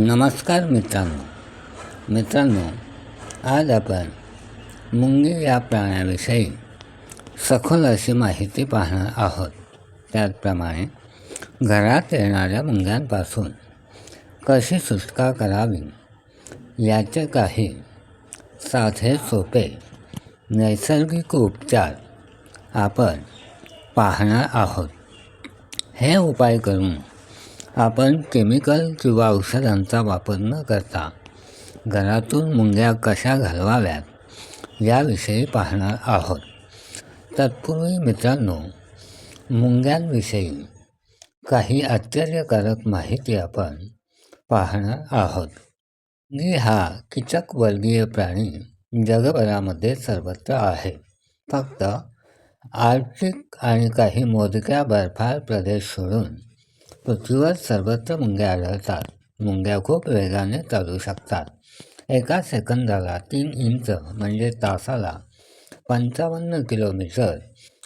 नमस्कार मित्रांनो. मित्रांनो आज आपण मुंगी या प्राण्याविषयी सखोल अशी माहिती पाहणार आहोत. त्याचप्रमाणे घरात येणाऱ्या मुंग्यांपासून कशी सुटका करावी याचे काही साधे सोपे नैसर्गिक उपचार आपण पाहणार आहोत. हे उपाय करून आपण केमिकल किंवा औषधांचा वापर न करता घरातून मुंग्या कशा घालवाव्यात याविषयी पाहणार आहोत. तत्पूर्वी मित्रांनो मुंग्यांविषयी काही आश्चर्यकारक माहिती आपण पाहणार आहोत. मुंगी हा कीटकवर्गीय प्राणी जगभरामध्ये सर्वत्र आहे. फक्त आर्थिक आणि काही मोजक्या बर्फाळ प्रदेश सोडून पृथ्वीवर सर्वत्र मुंग्या आढळतात. मुंग्या खूप वेगाने चालू शकतात. एका सेकंदाला तीन इंच म्हणजे तासाला पंचावन्न किलोमीटर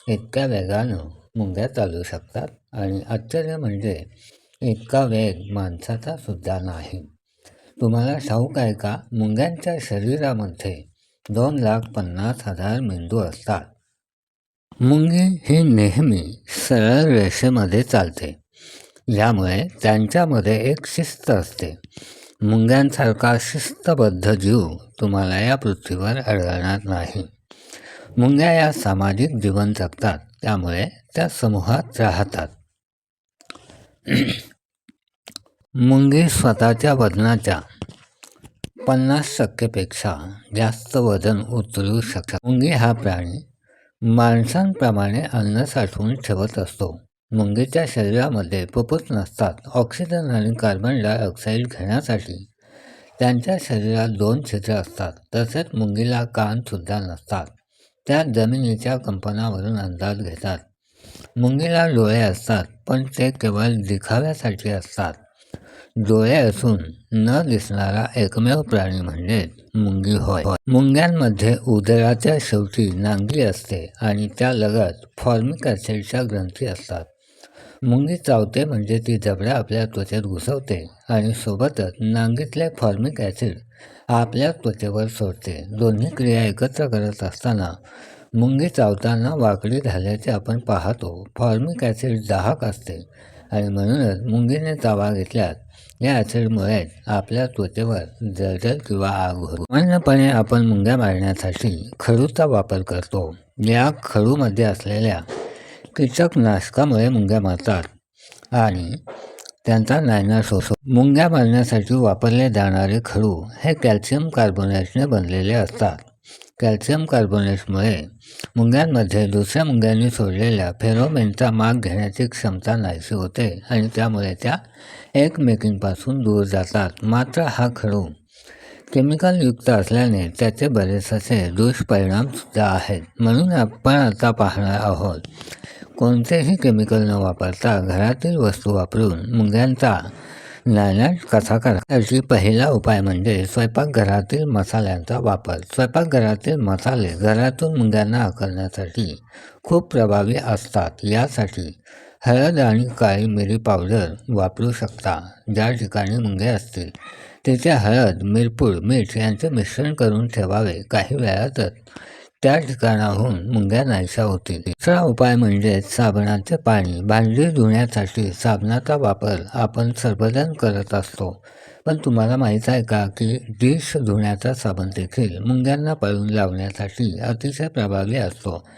इतक्या वेगानं मुंग्या चालू शकतात आणि आश्चर्य म्हणजे इतका वेग माणसाचा सुद्धा नाही. तुम्हाला ठाऊक आहे का? मुंग्यांच्या शरीरामध्ये दोन लाख पन्नास हजार मेंदू असतात. मुंगी ही नेहमी सरळ रेषेमध्ये चालते. यामुळे त्यांच्यामध्ये एक शिस्त असते. मुंग्यांसारखा शिस्तबद्ध जीव तुम्हाला या पृथ्वीवर आढळणार नाही. मुंग्या या सामाजिक जीवन जगतात त्यामुळे त्या समूहात राहतात. मुंगी स्वतःच्या वजनाच्या पन्नास टक्केपेक्षा जास्त वजन उचलू शकतात. मुंगी हा प्राणी माणसांप्रमाणे अन्न साठवून ठेवत असतो. मुंगीच्या शरीरामध्ये फुफ्फुस नसतात. ऑक्सिजन आणि कार्बन डायऑक्साईड घेण्यासाठी त्यांच्या शरीरात दोन छिद्र असतात. तसेच मुंगीला कानसुद्धा नसतात. त्या जमिनीच्या कंपनावरून अंदाज घेतात. मुंगीला डोळे असतात पण ते केवळ दिखाव्यासाठी असतात. डोळे असून न दिसणारा एकमेव प्राणी म्हणजे मुंगी होय. मुंग्यांमध्ये उदराच्या शेवटी नांगी असते आणि त्या लगत फॉर्मिक ॲसिडच्या ग्रंथी असतात. मुंगी चावते म्हणजे ती जबड्या आपल्या त्वचेत घुसवते आणि सोबतच नांगीतले फॉर्मिक ॲसिड आपल्या त्वचेवर सोडते. दोन्ही क्रिया एकत्र करत असताना मुंगी चावताना वाकडी झाल्याचे आपण पाहतो. फॉर्मिक ॲसिड दाहक असते आणि म्हणूनच मुंगीने चावा घेतल्यास या ॲसिडमुळे आपल्या त्वचेवर जळजळ किंवा आग होतो. सामान्यपणे आपण मुंग्या मारण्यासाठी खडूचा वापर करतो. या खडूमध्ये असलेल्या कीटकनाशकामुळे मुंग्या मारतात. आणि त्यांचा नायना होतो मुंग्या मारण्यासाठी वापरले जाणारे खडू हे कॅल्शियम कार्बोनेटने बनलेले असतात. कॅल्शियम कार्बोनेटमुळे मुंग्यांमध्ये दुसऱ्या मुंग्यांनी सोडलेल्या फेरोमेनचा माग घेण्याची क्षमता नाहीशी होते आणि त्यामुळे त्या एकमेकींपासून दूर जातात. मात्र हा खडू केमिकलयुक्त असल्याने त्याचे बरेच असे दुष्परिणामसुद्धा आहेत. म्हणून आपण आता पाहणार आहोत कोणतेही केमिकल न वापरता घरातील वस्तू वापरून मुंग्यांचा नायनाट कसा करण्याची पहिला उपाय म्हणजे स्वयंपाकघरातील मसाल्यांचा वापर. स्वयंपाकघरातील मसाले घरातून मुंग्यांना आकारण्यासाठी खूप प्रभावी असतात. यासाठी हळद आणि काळी मिरी पावडर वापरू शकता. ज्या ठिकाणी मुंगे असतील. त्याच्या हळद मिरपूड मीठ यांचे मिश्रण करून ठेवावे काही वेळातच. त्या ठिकाणाहून मुंग्या नाहीशा होतील. दुसरा उपाय म्हणजे साबणाचे पाणी. भांडी धुण्यासाठी साबणाचा वापर आपण सर्वजण करत असतो. पण तुम्हाला माहीत आहे का की डिश धुण्याचा साबण देखील मुंग्यांना पळून लावण्यासाठी अतिशय प्रभावी असतो.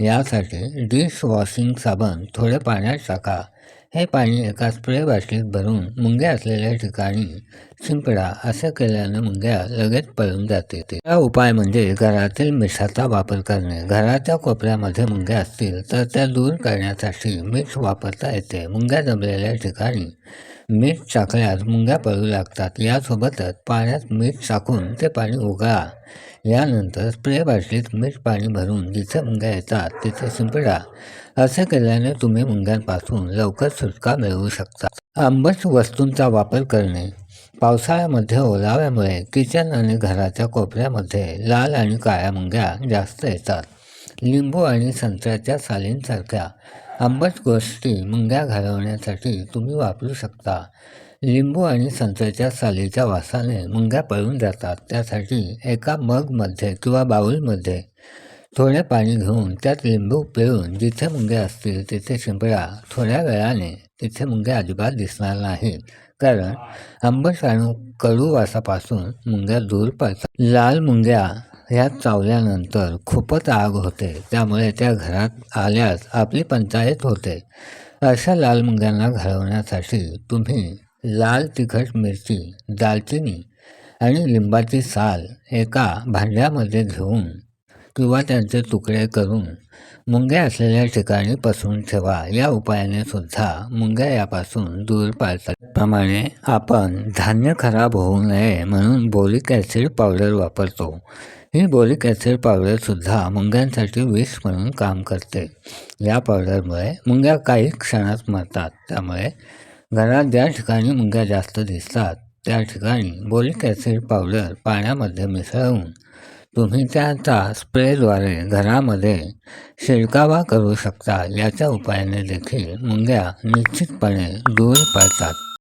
यासाठी डिश वॉशिंग साबण थोडे पाण्यात टाका. हे पाणी एका स्प्रे बाटलीत भरून मुंग्या असलेल्या ठिकाणी शिंपडा असं केल्याने मुंग्या लगेच पळून जाते हा उपाय म्हणजे घरातील मिठाचा वापर करणे. घराच्या कोपऱ्यामध्ये मुंग्या असतील तर त्या दूर करण्यासाठी मीठ वापरता येते. मुंग्या जमलेल्या ठिकाणी मीठ टाकल्यास मुंग्या पळू लागतात. यासोबतच पाण्यात मीठ टाकून ते पाणी उगाळा यानंतर स्प्रे बाटलीत मीठ पाणी भरून जिथे मुंग्या येतात तिथे शिंपडा असे केल्याने तुम्ही मुंग्यांपासून लवकर सुटका मिळवू शकता. आंबट वस्तूंचा वापर करणे. पावसाळ्यामध्ये ओलाव्यामुळे किचन आणि घराच्या कोपऱ्यामध्ये लाल आणि काळ्या मुंग्या जास्त येतात. लिंबू आणि संत्र्याच्या सालींसारख्या आंबट गोष्टी मुंग्या घालवण्यासाठी तुम्ही वापरू शकता. लिंबू आणि संत्र्याच्या सालीच्या वासाने मुंग्या पळून जातात. त्यासाठी एका मगमध्ये किंवा बाऊलमध्ये थोडे पाणी घेऊन त्यात लिंबू पिळून जिथे मुंग्या असतील तिथे शिंपडा थोड्या वेळाने तिथे मुंग्या अजिबात दिसणार नाहीत. कारण आंबट आणि कडू वासापासून मुंग्या दूर पडतात. लाल मुंग्या ह्या चावल्यानंतर खूपच आग होते. त्यामुळे त्या घरात आल्यास आपली पंचायत होते. अशा लाल मुंग्यांना घालवण्यासाठी तुम्ही लाल तिखट मिरची दालचिनी आणि लिंबाची साल एका भांड्यामध्ये घेऊन किंवा त्यांचे तुकडे करून मुंग्या असलेल्या ठिकाणी पसरून ठेवा. या उपायाने सुद्धा मुंग्या यापासून दूर पाळतात. प्रमाणे आपण धान्य खराब होऊ नये म्हणून बोरिक ॲसिड पावडर वापरतो. ही बोलिक ॲसिड पावडरसुद्धा मुंग्यांसाठी विष म्हणून काम करते. या पावडरमुळे मुंग्या काही क्षणात मरतात. त्यामुळे घरात ज्या ठिकाणी मुंग्या जास्त दिसतात त्या ठिकाणी बोलिक ॲसिड पावडर पाण्यामध्ये मिसळून तुम्ही त्याचा स्प्रेद्वारे घरामध्ये शिडकावा करू शकता याच्या उपायाने देखील मुंग्या निश्चितपणे दूर पडतात.